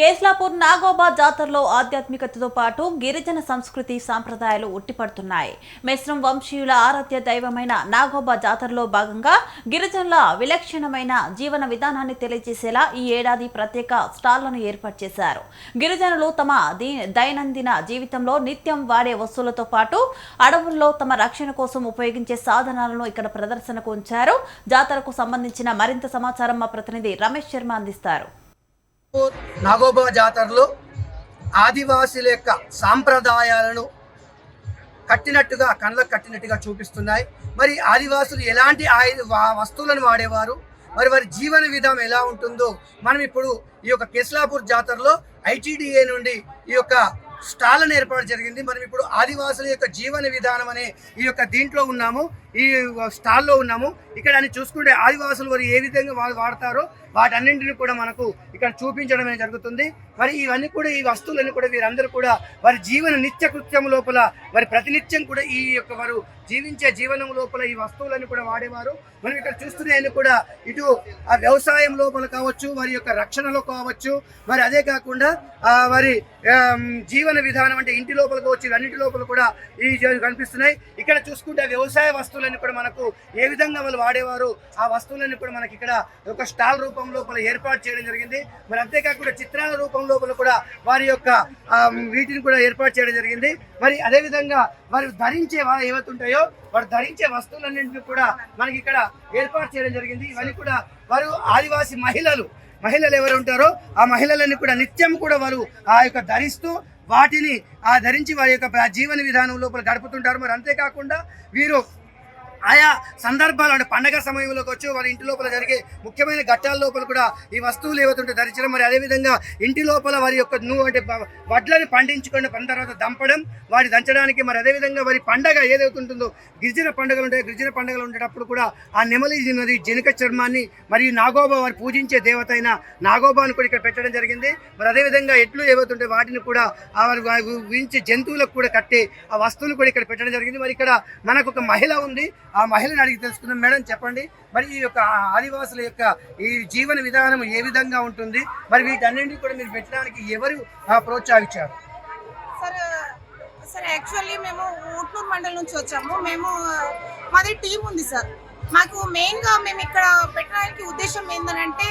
కేస్లాపూర్ నాగోబా జాతరలో ఆధ్యాత్మికతతో పాటు గిరిజన సంస్కృతి సాంప్రదాయాలు ఉట్టిపడుతున్నాయి. మెస్రం వంశీయుల ఆరాధ్య దైవమైన నాగోబా జాతరలో భాగంగా గిరిజనుల విలక్షణమైన జీవన విధానాన్ని తెలియజేసేలా ఈ ఏడాది ప్రత్యేక స్టాళ్ళను ఏర్పాటు చేశారు. గిరిజనులు తమ దైనందిన జీవితంలో నిత్యం వాడే వస్తువులతో పాటు అడవుల్లో తమ రక్షణ కోసం ఉపయోగించే సాధనాలను ఇక్కడ ప్రదర్శనకు ఉంచారు. జాతరకు సంబంధించిన మరింత సమాచారం మా ప్రతినిధి రమేష్ శర్మ అందిస్తారు. నాగోబా జాతరలో ఆదివాసీల యొక్క సాంప్రదాయాలను కట్టినట్టుగా కళ్ళకు కట్టినట్టుగా చూపిస్తున్నాయి. మరి ఆదివాసులు ఎలాంటి ఆయుధ వా- వస్తువులను వాడేవారు? మరి వారి జీవన విధానం ఎలా ఉంటుందో మనం ఇప్పుడు ఈ యొక్క కెస్లాపూర్ జాతరలో ఐటీడీఏ నుండి ఈ యొక్క స్టాళ్ళను ఏర్పాటు జరిగింది. మనం ఇప్పుడు ఆదివాసుల యొక్క జీవన విధానం అనే ఈ యొక్క దీంట్లో ఉన్నాము. ఈ స్టాల్లో ఉన్నాము. ఇక్కడ అని చూసుకుంటే ఆదివాసులు వారు ఏ విధంగా వాళ్ళు వాడతారో వాటన్నింటిని కూడా మనకు ఇక్కడ చూపించడం అనేది జరుగుతుంది. మరి ఇవన్నీ కూడా ఈ వస్తువులన్నీ కూడా వీరందరూ కూడా వారి జీవన నిత్య కృత్యం లోపల వారి ప్రతినిత్యం కూడా ఈ యొక్క వారు జీవించే జీవనం లోపల ఈ వస్తువులన్నీ కూడా వాడేవారు. మనం ఇక్కడ చూస్తున్నాయని కూడా ఇటు ఆ వ్యవసాయం లోపల కావచ్చు వారి యొక్క రక్షణలో కావచ్చు మరి అదే కాకుండా మరి వారి జీవన విధానం అంటే ఇంటి లోపల కావచ్చు అన్నింటి లోపల కూడా ఈ కనిపిస్తున్నాయి. ఇక్కడ చూసుకుంటే వ్యవసాయ వస్తువులన్నీ కూడా మనకు ఏ విధంగా వాళ్ళు వాడేవారు ఆ వస్తువులన్నీ కూడా మనకి ఇక్కడ ఒక స్టాల్ రూపం లోపల ఏర్పాటు చేయడం జరిగింది. మరి అంతేకాకుండా చిత్రాల రూపం లోపల కూడా వారి యొక్క వీటిని కూడా ఏర్పాటు చేయడం జరిగింది. మరి అదే విధంగా వారు ధరించే వా- ఏవైతే వారు ధరించే వస్తువులన్నింటినీ కూడా మనకి ఇక్కడ ఏర్పాటు చేయడం జరిగింది. ఇవన్నీ కూడా వారు ఆదివాసి మహిళలు. మహిళలు ఎవరు ఉంటారో ఆ మహిళలన్నీ కూడా నిత్యం కూడా వారు ఆ యొక్క ధరిస్తూ వాటిని ఆ ధరించి వారి యొక్క జీవన విధానం లోపల గడుపుతుంటారు. మరి అంతేకాకుండా వీరు ఆయా సందర్భాలు అంటే పండగ సమయంలో వచ్చి వారి ఇంటి లోపల జరిగే ముఖ్యమైన ఘట్టాల లోపల కూడా ఈ వస్తువులు ఏవైతుంటే ధరించడం మరి అదేవిధంగా ఇంటి లోపల వారి యొక్క నువ్వు అంటే వడ్లని పండించుకొని పని తర్వాత దంపడం వాటి దంచడానికి మరి అదేవిధంగా వారి పండగ ఏదైతే ఉంటుందో గిరిజన పండుగలు ఉంటాయి గిరిజన పండుగలు ఉండేటప్పుడు కూడా ఆ నెమలి నది జనక చర్మాన్ని మరియు నాగోబా వారు పూజించే దేవత అయిన నాగోబాను కూడా ఇక్కడ పెట్టడం జరిగింది. మరి అదేవిధంగా ఎట్లు ఏవైతుంటే వాటిని కూడా ఆ వారి గురించి ఊహించే జంతువులకు కూడా కట్టి ఆ వస్తువులు కూడా ఇక్కడ పెట్టడం జరిగింది. మరి ఇక్కడ మనకు ఒక మహిళ ఉంది. ఆ మహిళను అడిగి తెలుసుకుందాం. మేడం చెప్పండి. మరి ఈ యొక్క ఆదివాసుల యొక్క ఈ జీవన విధానం ఏ విధంగా ఉంటుంది? మరి వీటన్నింటినీ కూడా మీరు పెట్టడానికి ఎవరు ప్రోత్సహించారు? సార్ సార్ యాక్చువల్లీ మేము ఊట్నూరు మండలం నుంచి వచ్చాము. మేము మాది టీం ఉంది సార్. మాకు మెయిన్గా మేము ఇక్కడ పెట్టడానికి ఉద్దేశం ఏంటంటే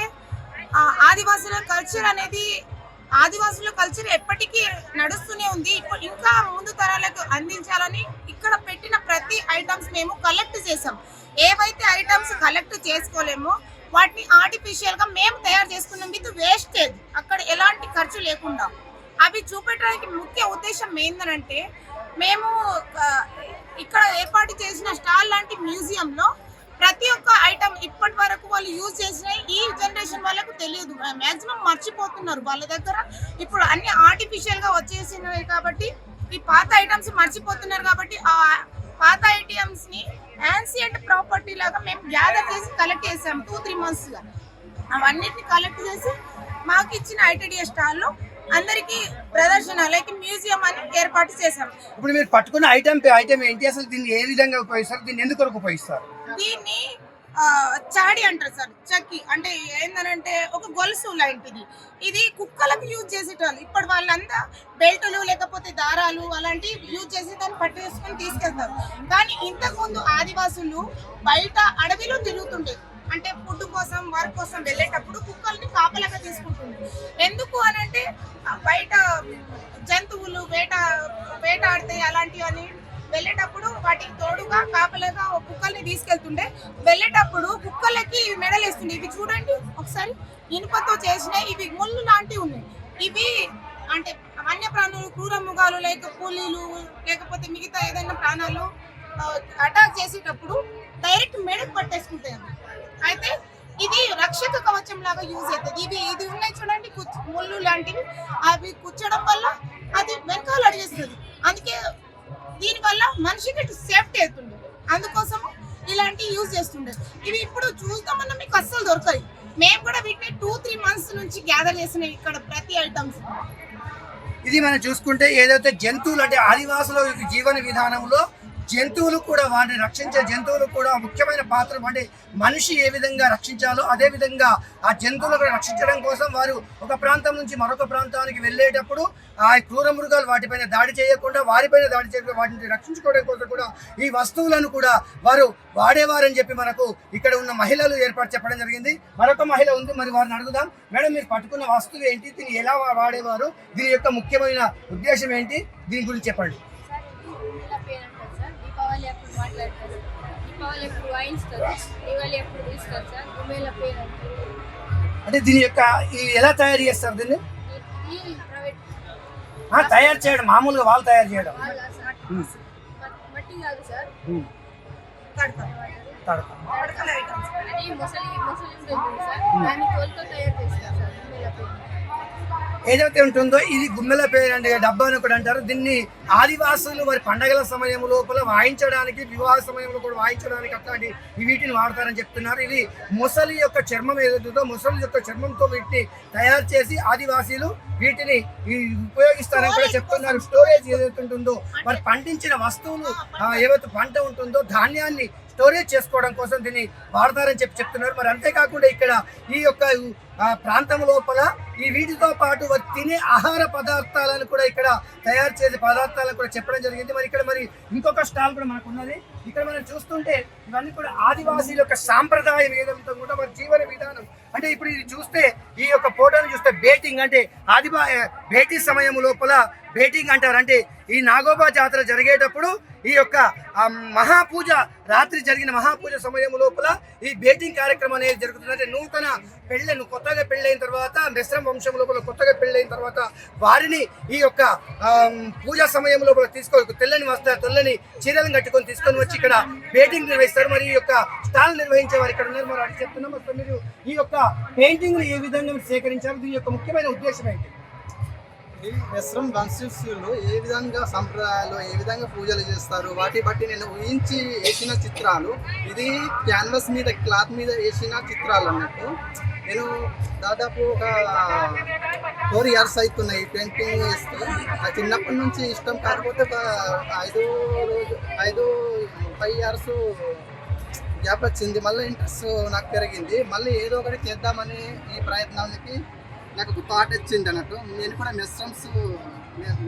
ఆదివాసుల కల్చర్ అనేది ఆదివాసుల కల్చర్ ఎప్పటికీ నడుస్తూనే ఉంది. ఇప్పుడు ఇంకా ముందు తరాలకు అందించాలని ఇక్కడ పెట్టిన ప్రతి ఐటమ్స్ మేము కలెక్ట్ చేసాం ఏవైతే ఐటమ్స్ కలెక్ట్ చేసుకోలేమో వాటిని ఆర్టిఫిషియల్గా మేము తయారు చేసుకున్నాం విత్ వేస్టేజ్ అక్కడ ఎలాంటి ఖర్చు లేకుండా. అవి చూపెట్టడానికి ముఖ్య ఉద్దేశం ఏంటంటే మేము ఇక్కడ ఏర్పాటు చేసిన స్టాల్ లాంటి మ్యూజియంలో ప్రతి ఒక్క ఐటమ్ ఇప్పటి వరకు వాళ్ళు యూజ్ చేసిన ఈ జనరేషన్ వాళ్ళకు తెలియదు. మ్యాక్సిమం మర్చిపోతున్నారు వాళ్ళ దగ్గర. ఇప్పుడు అన్ని ఆర్టిఫిషియల్గా కాబట్టి ఈ పాత ఐటమ్స్ మర్చిపోతున్నారు కాబట్టి ఆ పాత ఐటమ్స్ని యాన్సియంట్ ప్రాపర్టీ లాగా మేము గ్యాదర్ చేసి కలెక్ట్ చేసాం. టూ త్రీ మంత్స్గా. అవన్నిటిని కలెక్ట్ చేసి మాకు ఇచ్చిన ఐటీడీఏ స్టాల్లో అందరికీ ప్రదర్శన లైక్ మ్యూజియం అని ఏర్పాటు చేశాం. ఇప్పుడు మీరు పట్టుకున్న ఐటమ్ ఐటమ్ ఏంటి? అసలు దీన్ని ఏ విధంగా ఉపయోగిస్తారు? దీన్ని ఎందుకు ఉపయోగిస్తారు? దీన్ని చాడి అంటారు సార్ చక్కి. అంటే ఏందనంటే ఒక గొలుసు లాంటిది. ఇది కుక్కలకు యూజ్ చేసేటోళ్ళు. ఇప్పటి వాళ్ళంతా బెల్టులు లేకపోతే దారాలు అలాంటివి యూజ్ చేసి దాన్ని పట్టేసుకొని తీసుకెళ్తారు. కానీ ఇంతకుముందు ఆదివాసులు బయట అడవిలో తిరుగుతుండే. అంటే ఫుడ్ కోసం వర్క్ కోసం వెళ్ళేటప్పుడు కుక్కల్ని కాపలాగా తీసుకుంటుంది. ఎందుకు అని అంటే బయట జంతువులు వేట వేటాడితే అలాంటివని వెళ్ళేటప్పుడు వాటికి తోడుగా కాపలాగా కుక్కల్ని తీసుకెళ్తుండే వెళ్ళేటప్పుడు కుక్కలకి ఇవి మెడలు వేస్తుండే ఇవి చూడండి ఒకసారి. ఇనుపతో చేసిన ఇవి ముళ్ళు లాంటివి ఉన్నాయి. ఇవి అంటే వన్యప్రాణులు క్రూర మృగాలు లేక కూలీలు లేకపోతే మిగతా ఏదైనా ప్రాణాలు అటాక్ చేసేటప్పుడు డైరెక్ట్ మెడకు పట్టేసుకుంటాయి రక్షక కవచం లాగా యూజ్ అవుతుంది ఇవి ఇది ఉన్నాయి చూడండి ముళ్ళు లాంటివి. అవి కూర్చోడం వల్ల అది వెనకాల అడిగేస్తుంది. అందుకే దీనివల్ల మనిషికి సేఫ్టీ అవుతుంది. అందుకోసం ఇలాంటివి యూజ్ చేస్తుండే. ఇవి ఇప్పుడు చూద్దామన్నా మీకు అస్సలు దొరకాయి మేము కూడా వీటిని టూ త్రీ మంత్స్ నుంచి గ్యాదర్ చేసినాయి ఇక్కడ ప్రతి ఐటమ్స్ ఇది మనం చూసుకుంటే ఏదైతే జంతువులు అంటే ఆదివాసుల జీవన విధానంలో జంతువులు కూడా వాటిని రక్షించే జంతువులు కూడా ముఖ్యమైన పాత్ర అంటే మనిషి ఏ విధంగా రక్షించాలో అదే విధంగా ఆ జంతువులను రక్షించడం కోసం వారు ఒక ప్రాంతం నుంచి మరొక ప్రాంతానికి వెళ్ళేటప్పుడు ఆ క్రూర మృగాలు వాటిపైన దాడి చేయకుండా వారిపైన దాడి చేయకుండా వాటిని రక్షించుకోవడం కోసం కూడా ఈ వస్తువులను కూడా వారు వాడేవారని చెప్పి మనకు ఇక్కడ ఉన్న మహిళలు ఏర్పాటు చెప్పడం జరిగింది. మరొక మహిళ ఉంది మరి వారిని అడుగుదాం. మేడం మీరు పట్టుకున్న వస్తువు ఏంటి? దీన్ని ఎలా వాడేవారు? దీని యొక్క ముఖ్యమైన ఉద్దేశం ఏంటి? దీని గురించి చెప్పండి. దీపావళి అప్పుడు మాట్లాడతారు? దీపావళి అప్పుడు వాయిస్తారు? దీపావళి అప్పుడు తీస్తారు? సార్ గుమ్మేల పేరు అంటే దీని యొక్క ఎలా తయారు చేస్తారు దీన్ని? తయారు చేయడం మామూలుగా వాళ్ళు తయారు చేయడం. మట్టి కాదు సార్. కడతాం తడక. కడకల ఐటమ్స్. అది ముసలి ముసలి ఉంటుంది సార్ దాన్ని తోలుతో తయారు చేస్తారు సార్ గుమ్మేల పేరు. ఏదైతే ఉంటుందో ఇది గుమ్మెల పేరు అంటే డబ్బా అని ఒకటి అంటారు. దీన్ని ఆదివాసులు వారి పండగల సమయం లోపల వాయించడానికి వివాహ సమయంలో కూడా వాయించడానికి అట్లాంటి వీటిని వాడతారని చెప్తున్నారు. ఇది ముసలి యొక్క చర్మం ఏదైతుందో ముసలి యొక్క చర్మంతో వీటిని తయారు చేసి ఆదివాసీలు వీటిని ఈ ఉపయోగిస్తారని కూడా చెప్తున్నారు. స్టోరేజ్ ఏదైతే ఉంటుందో మరి పండించిన వస్తువులు ఏవైతే పంట ఉంటుందో ధాన్యాన్ని స్టోరేజ్ చేసుకోవడం కోసం దీన్ని వాడతారని చెప్పి చెప్తున్నారు. మరి అంతేకాకుండా ఇక్కడ ఈ యొక్క ప్రాంతం లోపల ఈ వీటితో పాటు తినే ఆహార పదార్థాలను కూడా ఇక్కడ తయారు చేసే పదార్థాలను కూడా చెప్పడం జరిగింది. మరి ఇక్కడ మరి ఇంకొక స్టాల్ కూడా మనకు ఉన్నది. ఇక్కడ మనం చూస్తుంటే ఇవన్నీ కూడా ఆదివాసీల యొక్క సాంప్రదాయ వేదంతో కూడా వారి జీవన విధానం. అంటే ఇప్పుడు ఇది చూస్తే ఈ యొక్క ఫోటోను చూస్తే బేటింగ్ అంటే ఆదివా భేటీ సమయం లోపల బేటింగ్ అంటారు. అంటే ఈ నాగోబా జాతర జరిగేటప్పుడు ఈ యొక్క మహాపూజ రాత్రి జరిగిన మహాపూజ సమయం లోపల ఈ బేటింగ్ కార్యక్రమం అనేది జరుగుతుంది. అంటే నూతన పెళ్ళను కొత్తగా పెళ్ళైన తర్వాత మిశ్రమ వంశం లోపల కొత్తగా పెళ్ళైన తర్వాత వారిని ఈ యొక్క పూజా సమయం లోపల తీసుకో తెల్లని వస్త్ర తెల్లని చీరలను కట్టుకొని తీసుకొని వచ్చి ఇక్కడ బేటింగ్ నిర్వహిస్తారు. మరి ఈ యొక్క స్టాల్ నిర్వహించే వారు ఇక్కడ ఉన్నారు. మరి అది చెప్తున్నాం. అసలు మీరు ఈ యొక్క పెయింటింగ్ ఏ విధంగా సేకరించారు? దీని యొక్క ముఖ్యమైన ఉద్దేశం ఏంటి? ఈ మిశ్రం వంశస్థులు ఏ విధంగా సంప్రదాయాలు ఏ విధంగా పూజలు చేస్తారు? వాటి బట్టి నేను ఊహించి వేసిన చిత్రాలు. ఇది క్యాన్వాస్ మీద క్లాత్ మీద వేసిన చిత్రాలు అన్నట్టు. నేను దాదాపు ఒక ఫోర్ ఇయర్స్ అవుతున్నాయి పెయింటింగ్ వేస్తే చిన్నప్పటి నుంచి ఇష్టం కాకపోతే ఒక ఐదు రోజు ఐదు ఫైవ్ ఇయర్స్ గ్యాప్ వచ్చింది. మళ్ళీ ఇంట్రెస్ట్ నాకు పెరిగింది. మళ్ళీ ఏదో ఒకటి చేద్దామని ఈ ప్రయత్నానికి నాకు ఒక థాట్ వచ్చింది అన్నట్టు. నేను కూడా మెస్రమ్స్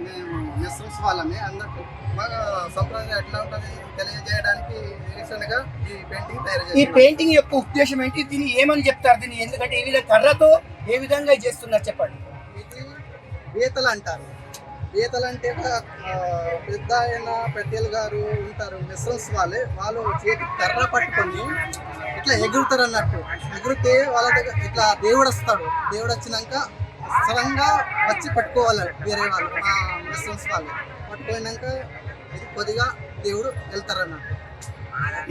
మేము మెస్రమ్స్ వాళ్ళమే. అన్నట్టు బాగా సంప్రదాయం ఎట్లా ఉంటుంది తెలియజేయడానికి రీసెంట్గా ఈ పెయింటింగ్ తయారు ఈ చేశాను పెయింటింగ్ యొక్క ఉద్దేశం ఏంటి? దీన్ని ఏమని చెప్తారు దీన్ని? ఎందుకంటే ఈ విధంగా కర్రతో ఏ విధంగా చేస్తున్నారు చెప్పండి. ఇది పీతలు అంటారు. పీతలు అంటే పెద్ద ఆయన పెద్దలు గారు ఉంటారు మెస్రమ్స్ వాళ్ళే. వాళ్ళు చేతి కర్ర పట్టుకొని ఇట్లా ఎగురుతారు అన్నట్టు. ఎగురితే వాళ్ళ దగ్గర ఇట్లా దేవుడు వస్తాడు. దేవుడు వచ్చినాక స్థలంగా వచ్చి పట్టుకోవాలి వేరే వాళ్ళు మా మెస్రమ్స్ వాళ్ళు. పట్టుకోయినాక కొద్దిగా దేవుడు వెళ్తారు అన్నట్టు.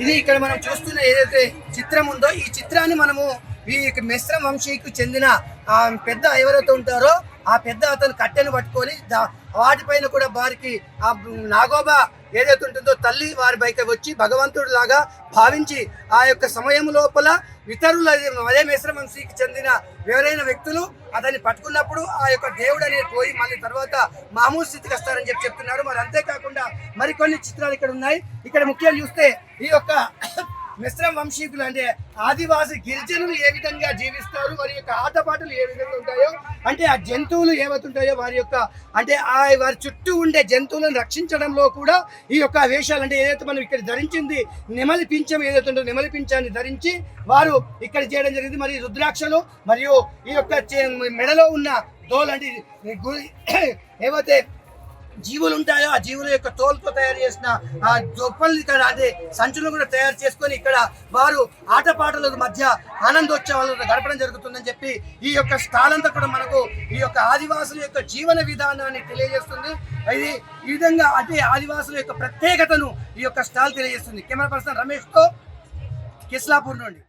ఇది ఇక్కడ మనం చూస్తున్న ఏదైతే చిత్రం ఉందో ఈ చిత్రాన్ని మనము ఈ మిశ్ర వంశీకి చెందిన ఆ పెద్ద ఎవరైతే ఉంటారో ఆ పెద్ద అతను కట్టెను పట్టుకొని వాటిపైన కూడా వారికి ఆ నాగోబా ఏదైతే ఉంటుందో తల్లి వారి బయట వచ్చి భగవంతుడు లాగా భావించి ఆ యొక్క సమయం లోపల ఇతరుల అదే మిశ్ర చెందిన ఎవరైనా వ్యక్తులు అతన్ని పట్టుకున్నప్పుడు ఆ యొక్క దేవుడు అనేది పోయి మళ్ళీ తర్వాత మామూలు స్థితికి వస్తారని చెప్పి చెప్తున్నారు. మరి అంతేకాకుండా మరికొన్ని చిత్రాలు ఇక్కడ ఉన్నాయి. ఇక్కడ ముఖ్యంగా చూస్తే ఈ యొక్క మిశ్రమ వంశీకులు అంటే ఆదివాసి గిరిజనులు ఏ విధంగా జీవిస్తారు? వారి యొక్క ఆటపాటలు ఏ విధంగా ఉంటాయో? అంటే ఆ జంతువులు ఏమవుతుంటాయో వారి యొక్క అంటే ఆ వారి చుట్టూ ఉండే జంతువులను రక్షించడంలో కూడా ఈ యొక్క వేషాలు అంటే ఏదైతే మనం ఇక్కడ ధరించింది నెమలి పింఛం ఏదైతే ఉంటుందో నెమలి పింఛాన్ని ధరించి వారు ఇక్కడ చేయడం జరిగింది. మరి రుద్రాక్షలు మరియు ఈ యొక్క మెడలో ఉన్న దోలు అంటే ఏవైతే జీవులు ఉంటాయో ఆ జీవుల యొక్క తోలుతో తయారు చేసిన ఆ జొప్పల్ని ఇక్కడ అదే సంచులు కూడా తయారు చేసుకొని ఇక్కడ వారు ఆటపాటల మధ్య ఆనందోత్సవాలను గడపడం జరుగుతుందని చెప్పి ఈ యొక్క స్టాల్ అంతా కూడా మనకు ఈ యొక్క ఆదివాసుల యొక్క జీవన విధానాన్ని తెలియజేస్తుంది. ఇది ఈ విధంగా అదే ఆదివాసుల యొక్క ప్రత్యేకతను ఈ యొక్క స్టాల్ తెలియజేస్తుంది. కెమెరా పర్సన్ రమేష్తో కిస్లాపూర్ నుండి.